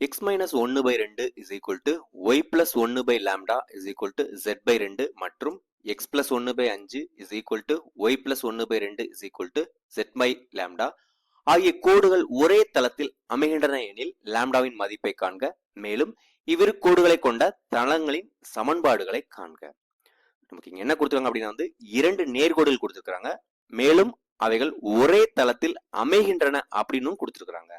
X minus ஒன்று by ரெண்டு is equal to Y plus ஒன்று by lambda is equal to Z by ரெண்டு மற்றும் எக்ஸ் பிளஸ் ஒன்று பை அஞ்சு is equal to Y plus ஒன்று பை ரெண்டு is equal to Z by lambda ஆகிய கோடுகள் ஒரே தளத்தில் அமைகின்றன எனில் லேம்டாவின் மதிப்பை காண்க. மேலும் இவ்விரு கோடுகளை கொண்ட தளங்களின் சமன்பாடுகளை காண்க. நமக்கு இங்க என்ன கொடுத்துருக்காங்க அப்படின்னா வந்து இரண்டு நேர்கோடுகள் கொடுத்துருக்காங்க மேலும் அவைகள் ஒரே தளத்தில் அமைகின்றன அப்படின்னும் கொடுத்துருக்காங்க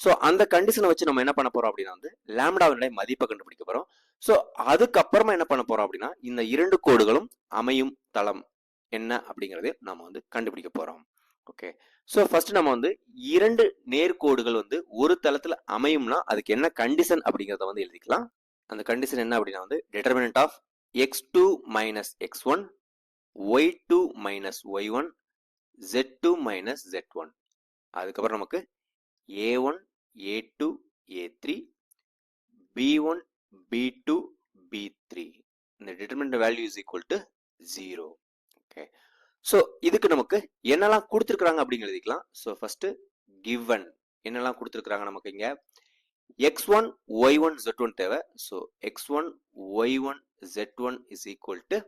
ஸோ அந்த கண்டிஷனை வச்சு நம்ம என்ன பண்ண போறோம் அப்படின்னா வந்து லேம்டாவினுடைய மதிப்பை கண்டுபிடிக்க போறோம். ஸோ அதுக்கப்புறமா என்ன பண்ண போறோம் அப்படின்னா இந்த இரண்டு கோடுகளும் அமையும் தளம் என்ன அப்படிங்கிறது நம்ம வந்து கண்டுபிடிக்க போறோம். ஓகே ஸோ ஃபர்ஸ்ட் நம்ம வந்து இரண்டு நேர்கோடுகள் வந்து ஒரு தளத்துல அமையும்னா அதுக்கு என்ன கண்டிஷன் அப்படிங்கிறத வந்து எழுதிக்கலாம். அந்த கண்டிஷன் என்ன அப்படின்னா வந்து determinant of X two minus X one Y two minus Y one Z two minus Z one அதுக்கப்புறம் நமக்கு A one A two A three B one B two B three இந்த determinant value is equal to zero okay so இதுக்கு நமக்கு என்னெல்லாம் கொடுத்துருக்குறாங்க அப்படின்னு so first given என்னெல்லாம் கொடுத்துருக்குறாங்க நமக்கு இங்கே? X one Y one Z one தேவை. So X one Y one Z one is equal to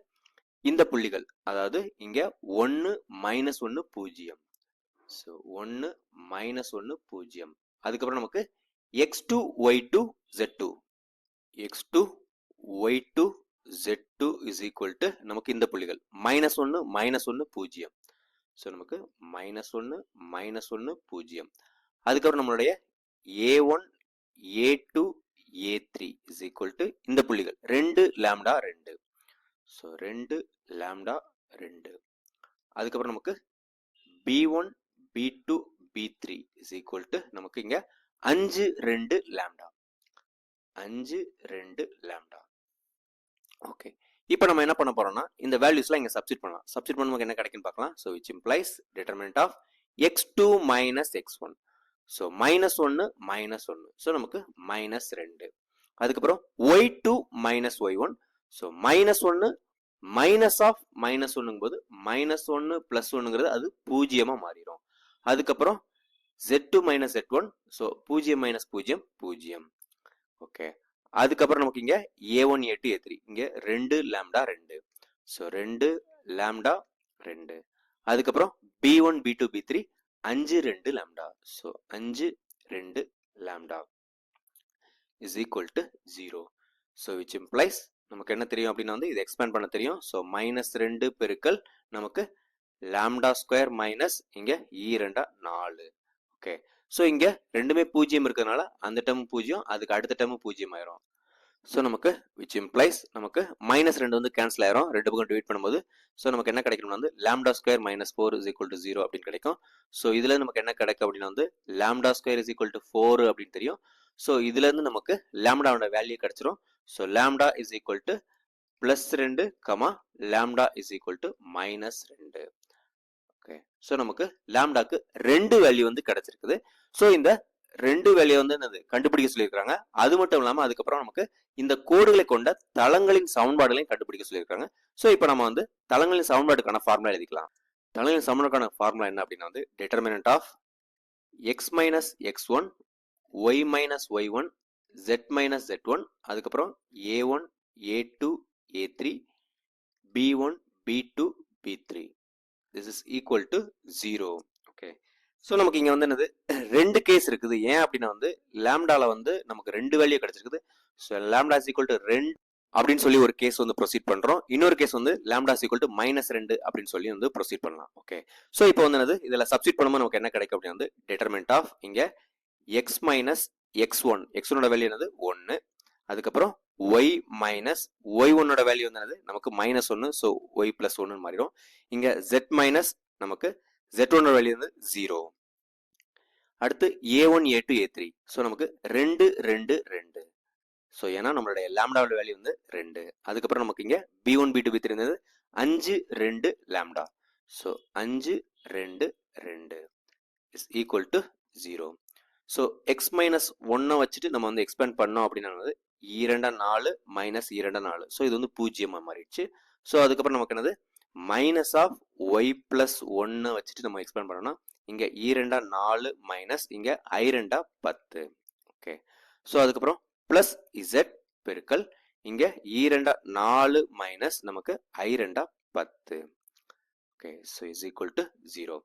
இந்த புள்ளிகள். அதாவது இங்கே ஒன்று மைனஸ் ஒன்று பூஜ்ஜியம். ஸோ ஒன்று மைனஸ் ஒன்று பூஜ்ஜியம். அதுக்கப்புறம் நமக்கு X two Y two Z two X two Y two Z two is equal to நமக்கு இந்த புள்ளிகள். மைனஸ் ஒன்று மைனஸ் ஒன்று பூஜ்ஜியம். ஸோ நமக்கு மைனஸ் ஒன்று மைனஸ் ஒன்று பூஜ்ஜியம். அதுக்கப்புறம் நம்மளுடைய A one A two A three is equal to இந்த புள்ளிகள். ரெண்டு லேம்டா ரெண்டு. ஸோ ரெண்டு லேம்டா ரெண்டு. அதுக்கப்புறம் நமக்கு B one B two B three is equal to நமக்கு இங்க அஞ்சு ரெண்டு லேம்டா அஞ்சு ரெண்டு லேம்டா ஓகே இப்போ நம்ம என்ன பண்ண போறோம்னா இந்த வேல்யூஸ்லாம் இங்க சப்ஸ்டிட் பண்ணலாம். சப்ஸ்டிட் பண்ணும்போது என்ன கிடைக்குன்னு பார்க்கலாம். So which implies determinant of X two minus X one so minus ஒன்று மைனஸ் ஒன்று ஸோ நமக்கு மைனஸ் ரெண்டு. அதுக்கப்புறம் Y two minus Y one so minus ஒன்று மைனஸ் ஆஃப் மைனஸ் ஒன்னுங்கும் போது மைனஸ் ஒன்று ப்ளஸ் ஒன்னுங்கிறது அது பூஜ்ஜியமாக மாறிடும். அதுக்கப்புறம் Z two minus Z one so பூஜ்ஜியம் மைனஸ் பூஜ்ஜியம் பூஜ்ஜியம். ஓகே அதுக்கப்புறம் நமக்கு இங்கே A one A two A three இங்கே ரெண்டு லேம்டா ரெண்டு. ஸோ ரெண்டு லேம்டா ரெண்டு. அதுக்கப்புறம் B one B two B three அஞ்சு ரெண்டு லேம்டா. ஸோ அஞ்சு ரெண்டு lambda. Is equal to zero so which implies நமக்கு என்ன தெரியும் அப்படின்னா வந்து இது எக்ஸ்பேண்ட் பண்ண தெரியும். ஸோ மைனஸ் ரெண்டு பெருக்கல் நமக்கு லாம்டா ஸ்கொயர் மைனஸ் இங்க e ஈரெண்டா நாலு. ஓகே. ஸோ இங்க ரெண்டுமே பூஜ்ஜியம் இருக்கிறதுனால அந்த டேர்ம் பூஜ்ஜியம் அதுக்கு அடுத்த டேர்ம் பூஜ்ஜியம் ஆயிரும். ஸோ நமக்கு விச் இம்ப்ளைஸ் நமக்கு மைனஸ் ரெண்டு வந்து கேன்சல் ஆயிரும். ரெண்டு பக்கம் டிவைட் பண்ணும்போது ஸோ நமக்கு என்ன கிடைக்கும் வந்து lambda square minus four is equal to zero அப்படின்னு கிடைக்கும். ஸோ இதுல நமக்கு என்ன கிடைக்கும் அப்படின்னா வந்து lambda square is equal to four அப்படின்னு தெரியும். ஸோ இதுல இருந்து நமக்கு லேம்டாவோட வேல்யூ கிடைச்சிரும். So lambda is equal to plus ரெண்டு comma lambda is equal to minus ரெண்டு. ஓகே ஸோ நமக்கு லேம்டாக்கு ரெண்டு வேல்யூ வந்து கிடைச்சிருக்குது. ஸோ இந்த ரெண்டு வேல்யூ வந்து என்னது? கண்டுபிடிக்க சொல்லியிருக்காங்க அது மட்டும் இல்லாமல் அதுக்கப்புறம் நமக்கு இந்த கோடுகளை கொண்ட தளங்களின் சமன்பாடுகளையும் கண்டுபிடிக்க சொல்லியிருக்காங்க ஸோ இப்போ நம்ம வந்து தளங்களின் சமன்பாடுக்கான ஃபார்முலா எழுதிக்கலாம். தளங்களின் சமன்பாடுக்கான ஃபார்முலா என்ன அப்படின்னா வந்து determinant of x minus x one y minus y one z minus z one அதுக்கப்புறம் A one A two A three B one B two B three this is equal to zero okay so நமக்கு இங்கே வந்து என்னது? ரெண்டு case இருக்குது. ஏன் அப்படின்னா வந்து லேம்டால வந்து நமக்கு ரெண்டு வேல்யூ கிடைச்சிருக்குது. So lambda is equal to ரெண்டு அப்படின்னு சொல்லி ஒரு கேஸ் வந்து ப்ரொசீட் பண்ணுறோம் இன்னொரு கேஸ் வந்து lambda is equal to minus ரெண்டு அப்படின்னு சொல்லி வந்து ப்ரொசீட் பண்ணலாம். ஓகே ஸோ இப்போ வந்து என்னது? இதில் சப்ஸ்டிட் பண்ணும்போது நமக்கு என்ன கிடைக்கும் அப்படின்னா வந்து டிட்டர்மெண்ட் ஆஃப் இங்கே x minus x one x ஒனோட value என்னது? ஒன்று அதுக்கப்புறம் ஒய் மைனஸ் ஒய் ஒன்னோட வேல்யூ வந்து நமக்கு மைனஸ் ஒன்று ஸோ ஒய் பிளஸ் ஒன்னு மாறிடும். இங்க ஜெட் மைனஸ் நமக்கு ஜெட் ஒன்னோட வேல்யூ வந்து ஜீரோ அடுத்து A one A two A three so நமக்கு ரெண்டு ரெண்டு ரெண்டு. ஸோ ஏன்னா நம்மளுடைய லேம்டாவோட வேல்யூ வந்து ரெண்டு. அதுக்கப்புறம் நமக்கு இங்க B one B two B three இருந்தது அஞ்சு ரெண்டு லேம்டா ஸோ அஞ்சு ரெண்டு ரெண்டு is equal to zero so x minus ஒன்னை வச்சுட்டு நம்ம வந்து எக்ஸ்பேண்ட் பண்ணோம் அப்படின்னா வந்து இரண்டா நாலு மைனஸ் இரண்டா நாலு. ஸோ இது வந்து பூஜ்ஜியமாக மாறிடுச்சு. ஸோ அதுக்கப்புறம் நமக்கு என்னது? மைனஸ் ஆஃப் ஒய் பிளஸ் ஒன்னை வச்சுட்டு நம்ம எக்ஸ்பேண்ட் பண்ணோம்னா இங்கே இரண்டா நாலு மைனஸ் இங்கே ஐரெண்டா பத்து. ஓகே ஸோ அதுக்கப்புறம் ப்ளஸ் இசட் பெருக்கல் இங்கே ஈ e நாலு மைனஸ் நமக்கு ஐரெண்டா பத்து. Okay so is equal to zero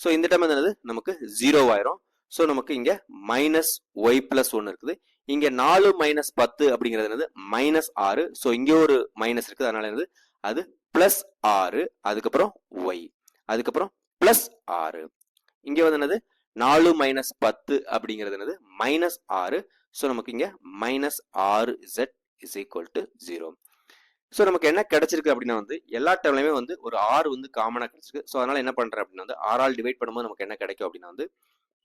so இந்த டைம் என்னது? நமக்கு ஜீரோ ஆயிரும். ஸோ நமக்கு இங்க மைனஸ் ஒய் பிளஸ் ஒன்று இருக்குது. இங்க நாலு மைனஸ் பத்து அப்படிங்கிறது என்னது? மைனஸ் ஆறு. ஸோ இங்கே ஒரு மைனஸ் இருக்குது. அதனால என்னது? அது பிளஸ் ஆறு. அதுக்கப்புறம் ஒய் அதுக்கப்புறம் பிளஸ் ஆறு. இங்கே வந்து என்னது? நாலு மைனஸ் பத்து அப்படிங்கிறது என்னது? மைனஸ் ஆறு. ஸோ நமக்கு இங்க மைனஸ் ஆறு z is equal to zero so நமக்கு என்ன கிடைச்சிருக்கு அப்படின்னா வந்து எல்லா டைம்லையுமே வந்து ஒரு ஆறு வந்து காமனாக கிடைச்சிருக்கு. ஸோ அதனால என்ன பண்ணுறேன் அப்படின்னா வந்து ஆறால் டிவைட் பண்ணும்போது நமக்கு என்ன கிடைக்கும் அப்படின்னா வந்து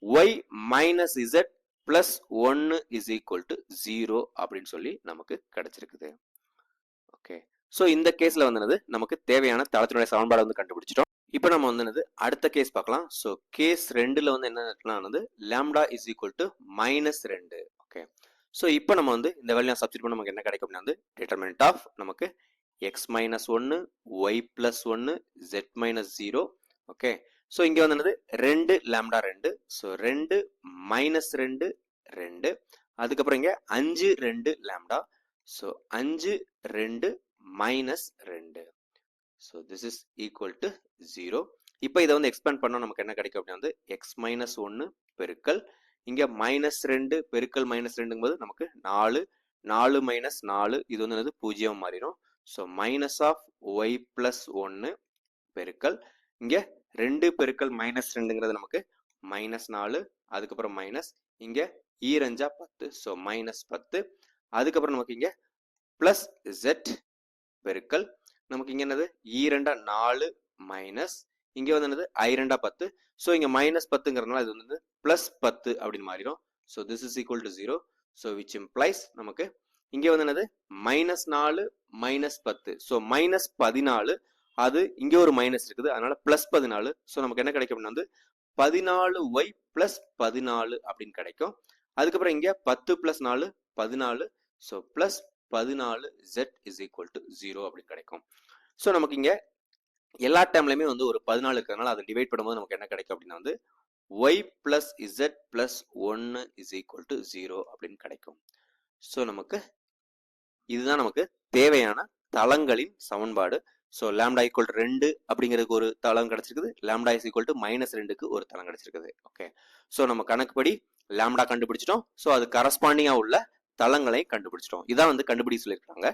ஒய் மைனஸ் இசட் பிளஸ் ஒன்னு இஸ் ஈக்குவல் டு ஜீரோ அப்படின்னு சொல்லி நமக்கு கிடைச்சிருக்குது. ஓகே ஸோ இந்த கேஸில் வந்து நமக்கு தேவையான தளத்தினுடைய சமன்பாடு வந்து கண்டுபிடிச்சிட்டோம். இப்போ நம்ம வந்து என்னது? அடுத்த கேஸ் பார்க்கலாம். ஸோ கேஸ் ரெண்டில் வந்து என்ன lambda is equal to minus ரெண்டு. ஓகே ஸோ இப்போ நம்ம வந்து இந்த வேலையை சப்ஜெக்ட் பண்ண நமக்கு என்ன கிடைக்கும் அப்படின்னா வந்து டிட்டர்மினட் ஆஃப் நமக்கு எக்ஸ் மைனஸ் ஒன்று ஒய் பிளஸ் ஒன்று z minus zero okay so இங்கே வந்து என்னது? ரெண்டு லேம்டா ரெண்டு. ஸோ ரெண்டு மைனஸ் ரெண்டு ரெண்டு. அதுக்கப்புறம் இங்கே அஞ்சு ரெண்டு லேம்டா. ஸோ அஞ்சு ரெண்டு மைனஸ் ரெண்டு. So this is equal to zero இப்போ இதை வந்து எக்ஸ்பேண்ட் பண்ணால் நமக்கு என்ன கிடைக்கும் அப்படின்னா வந்து எக்ஸ் மைனஸ் ஒன்று பெருக்கல். இங்கே மைனஸ் ரெண்டு பெருக்கல் மைனஸ் ரெண்டுங்கும்போது நமக்கு நாலு நாலு மைனஸ் நாலு. இது வந்து என்னது? பூஜ்ஜியம் மாறிடும். So minus of y plus ஒன்று பெருக்கல். இங்கே ரெண்டு பெருக்கல் மைனஸ் ரெண்டுங்கிறது நமக்கு மைனஸ் நாலு அதுக்கப்புறம் மைனஸ் இங்கே ஈரஞ்சா e பத்து ஸோ மைனஸ் பத்து. அதுக்கப்புறம் நமக்கு இங்கே ப்ளஸ் ஜெட் பெருக்கல் நமக்கு இங்கே என்னது? E ஈரெண்டா நாலு மைனஸ் இங்கே வந்து என்னது? ஐரெண்டா பத்து. ஸோ இங்கே மைனஸ் பத்துங்கிறதுனால இது வந்து ப்ளஸ் பத்து அப்படின்னு மாறிடும். So this is equal to zero so which implies நமக்கு இங்கே வந்து என்னது? மைனஸ் நாலு மைனஸ் பத்து. ஸோ மைனஸ் பதினாலு அது இங்கே ஒரு மைனஸ் இருக்குது. அதனால ப்ளஸ் பதினாலு. ஸோ நமக்கு என்ன கிடைக்கும்? அப்படின்னா வந்து பதினாலு ஒய் ப்ளஸ் பதினாலு அப்படின்னு கிடைக்கும். அதுக்கப்புறம் இங்கே பத்து ப்ளஸ் நாலு பதினாலு. ஸோ ப்ளஸ் பதினாலு z is equal to zero அப்படின்னு கிடைக்கும். ஸோ நமக்கு இங்கே எல்லா டைம்லையுமே வந்து ஒரு பதினாலு இருக்கிறதுனால அதை டிவைட் பண்ணும்போது நமக்கு என்ன கிடைக்கும் அப்படின்னா வந்து ஒய் பிளஸ் இசட் பிளஸ் ஒன்று இஸ் ஈக்குவல் டு ஜீரோ அப்படின்னு கிடைக்கும். ஸோ நமக்கு இதுதான் நமக்கு தேவையான தளங்களின் சமன்பாடு. ஸோ லேம்டா ஈக்குவல் டு ரெண்டு அப்படிங்கிறதுக்கு ஒரு தளம் கிடைச்சிருக்குது. Lambda is equal to minus ரெண்டுக்கு ஒரு தளம் கிடைச்சிருக்குது. ஓகே ஸோ நம்ம கணக்குப்படி லேம்டா கண்டுபிடிச்சிட்டோம். ஸோ அது கரஸ்பாண்டிங்காக உள்ள தளங்களை கண்டுபிடிச்சிட்டோம். இதான் வந்து கண்டுபிடி சொல்லியிருக்காங்க